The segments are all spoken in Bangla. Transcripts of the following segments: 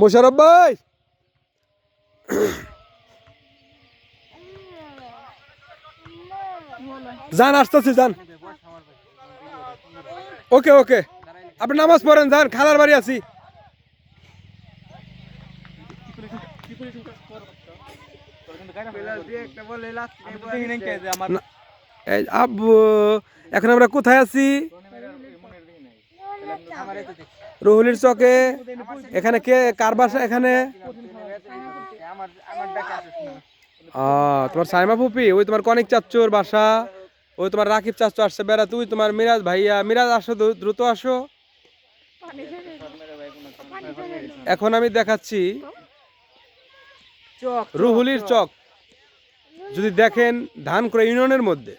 মোশারফ ভাই। যান, আসতেছি, যান। ওকে ওকে। আপনি নামাজ পড়েন, যান, খালার বাড়ি আছি। এখন আমরা কোথায় আছি? রহুলির চকে এখানে কে কার বাসা এখানে? আহ, তোমার সাইমা ফুপি ওই তোমার কনিক চাচ্চুর বাসা ওই তোমার রাকিব চাচ্চু আসছে বেড়া তুই তোমার মিরাজ ভাইয়া মিরাজ আসো দ্রুত আসো। এখন আমি দেখাচ্ছি রুহুলির চক যদি দেখেন ধানকুড়া ইউনিয়নের মধ্যে।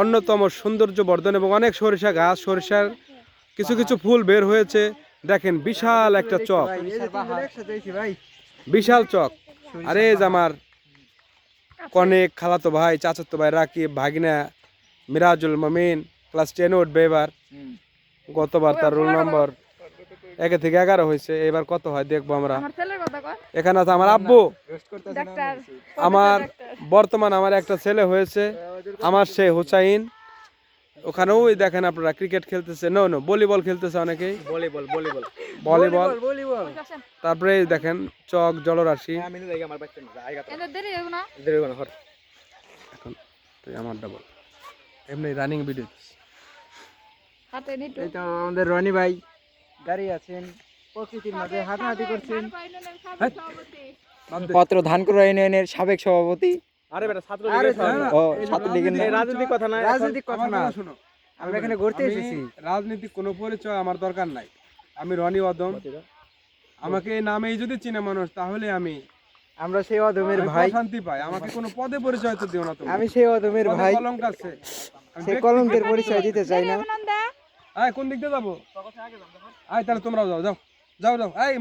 অন্যতম সৌন্দর্য বর্ধন এবং অনেক সরিষা গাছ সরিষার কিছু কিছু ফুল বের হয়েছে। দেখেন বিশাল একটা চক। বিশাল চক। আরে যে আমার কনেক খালাতো ভাই চাচাতো ভাই রাকিব ভাগিনা মিরাজুল মমিন ক্লাস টেনে উঠবে এবার। গতবার তার রোল নম্বর একে থেকে এগারো হয়েছে। এবার কত হয় দেখব আমরা। এখানে আছে আমার আব্বু। আমার বর্তমান আমার একটা ছেলে হয়েছে। আমার সে হুসাইন। ওখানেও ওই দেখেন আপনারা ক্রিকেট খেলতেছে। নো নো ভলিবল খেলতেছে অনেকেই। ভলিবল ভলিবল ভলিবল ভলিবল তারপরে দেখেন চক জলরাশি। আমি তো দেখি আমার বাচ্চা না আইগা এত দেরি হইব না? দেরি কোন হর। এখন তুই আমার ডাবল এমনি রানিং ভিডিও এই তো আমাদের রনি ভাই দাঁড়িয়ে আছেন প্রকৃতির মাঝে হাঁটাহাঁটি করছেন। পত্র ধানকুড়া ইউনিয়নের সাবেক সভাপতি আরে বেটা ছাত্র না। রাজনৈতিক কথা না রাজনৈতিক কথা না। শোনো। আমরা এখানে ঘুরতে এসেছি। রাজনীতিক কোনো পরিচয় আমার দরকার নাই। আমি রনি অদম। আমাকে এই নামেই যদি চিনে মানুষ তাহলে আমি আমরা সেই অদমের ভাই। শান্তি পাই। আমাকে কোনো পদে পরিচয় তো দিও না তুমি। আমি সেই অদমের ভাই। কলঙ্ক আছে। সেই কলঙ্কের পরিচয় দিতে চাই না। আয় কোন দিক দিয়ে যাব? আয় তাহলে তোমরাও যাও যাও যাও যাও। আয়